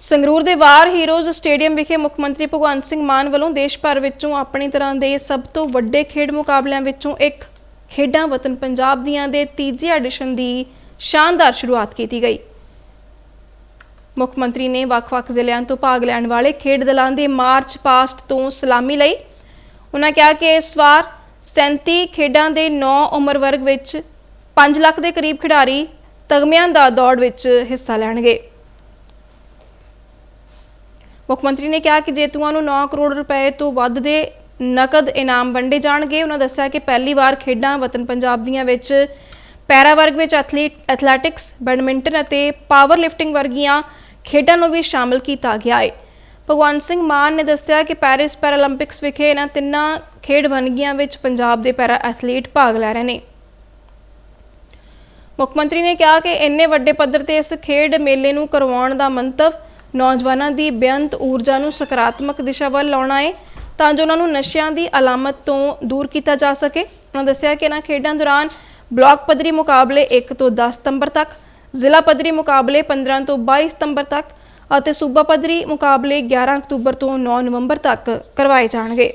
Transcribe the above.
ਸੰਗਰੂਰ ਦੇ ਵਾਰ heroes stadium ਵਿਖੇ ਮੁੱਖ ਮੰਤਰੀ ਭਗਵੰਤ ਸਿੰਘ ਮਾਨ ਵੱਲੋਂ ਦੇਸ਼ ਭਰ ਵਿੱਚੋਂ ਆਪਣੀ ਤਰ੍ਹਾਂ ਦੇ ਸਭ ਤੋਂ ਵੱਡੇ ਖੇਡ ਮੁਕਾਬਲਿਆਂ ਵਿੱਚੋਂ ਇੱਕ ਖੇਡਾਂ ਵਤਨ ਪੰਜਾਬ ਦੀਆਂ ਦੇ ਤੀਜੇ ਐਡੀਸ਼ਨ ਦੀ ਸ਼ਾਨਦਾਰ ਸ਼ੁਰੂਆਤ ਕੀਤੀ ਗਈ। ਮੁੱਖ ਮੰਤਰੀ ਨੇ ਵੱਖ-ਵੱਖ ਜ਼ਿਲ੍ਹਿਆਂ ਤੋਂ ਭਾਗ ਲੈਣ ਵਾਲੇ ਖੇਡ ਦਲਾਂ ਦੇ ਮਾਰਚ ਪਾਸਟ ਤੋਂ ਸਲਾਮੀ ਲਈ। ਉਹਨਾਂ ਕਿਹਾ ਕਿ ਇਸ ਵਾਰ 37 ਖੇਡਾਂ ਦੇ 9 ਉਮਰ ਵਰਗ ਵਿੱਚ 5 ਲੱਖ ਦੇ ਕਰੀਬ ਖਿਡਾਰੀ ਤਗਮਿਆਂ ਦਾ ਦੌੜ ਵਿੱਚ ਹਿੱਸਾ ਲੈਣਗੇ। ਮੁੱਖ ਮੰਤਰੀ ਨੇ ਕਿਹਾ ਕਿ ਜੇਤੂਆਂ ਨੂੰ 9 ਕਰੋੜ ਰੁਪਏ ਤੋਂ ਵੱਧ ਦੇ ਨਕਦ ਇਨਾਮ ਵੰਡੇ ਜਾਣਗੇ। ਉਹਨਾਂ ਦੱਸਿਆ ਕਿ ਪਹਿਲੀ ਵਾਰ ਖੇਡਾਂ ਵਤਨ ਪੰਜਾਬ ਦੀਆਂ ਵਿੱਚ ਪੈਰਾ ਵਰਗ ਵਿੱਚ ਐਥਲੀਟ ਐਥਲੈਟਿਕਸ, ਬੈਡਮਿੰਟਨ ਅਤੇ ਪਾਵਰ ਲਿਫਟਿੰਗ ਵਰਗੀਆਂ ਖੇਡਾਂ ਨੂੰ ਵੀ ਸ਼ਾਮਲ ਕੀਤਾ ਗਿਆ ਹੈ ਭਗਵੰਤ ਸਿੰਘ ਮਾਨ ਨੇ ਦੱਸਿਆ ਕਿ ਪੈਰਿਸ ਪੈਰਾਲੰਪਿਕਸ ਵਿਖੇ ਇਹਨਾਂ ਤਿੰਨਾਂ ਖੇਡ ਵਨਗੀਆਂ ਵਿੱਚ ਪੰਜਾਬ ਦੇ ਪੈਰਾ ਐਥਲੀਟ ਭਾਗ ਲੈ ਰਹੇ ਨੇ। ਮੁੱਖ ਮੰਤਰੀ ਨੇ ਕਿਹਾ ਕਿ ਇੰਨੇ ਵੱਡੇ ਪੱਧਰ ਤੇ ਇਸ ਖੇਡ ਮੇਲੇ ਨੂੰ ਕਰਵਾਉਣ ਦਾ ਮੰਤਵ ਨੌਜਵਾਨਾਂ ਦੀ ਬੇਅੰਤ ਊਰਜਾ ਨੂੰ ਸਕਾਰਾਤਮਕ ਦਿਸ਼ਾ ਵੱਲ ਲਾਉਣਾ ਹੈ ਤਾਂ ਜੋ ਉਹਨਾਂ ਨੂੰ ਨਸ਼ਿਆਂ ਦੀ ਅਲਾਮਤ ਤੋਂ ਦੂਰ ਕੀਤਾ ਜਾ ਸਕੇ। ਉਹਨਾਂ ਦੱਸਿਆ ਕਿ ਇਹਨਾਂ ਖੇਡਾਂ ਦੌਰਾਨ ਬਲਾਕ ਪੱਧਰੀ ਮੁਕਾਬਲੇ 1 ਤੋਂ 10 ਸਤੰਬਰ ਤੱਕ, ਜ਼ਿਲ੍ਹਾ ਪੱਧਰੀ ਮੁਕਾਬਲੇ 15 ਤੋਂ 22 ਸਤੰਬਰ ਤੱਕ ਅਤੇ ਸੂਬਾ ਪੱਧਰੀ ਮੁਕਾਬਲੇ 11 ਅਕਤੂਬਰ ਤੋਂ 9 ਨਵੰਬਰ ਤੱਕ ਕਰਵਾਏ ਜਾਣਗੇ।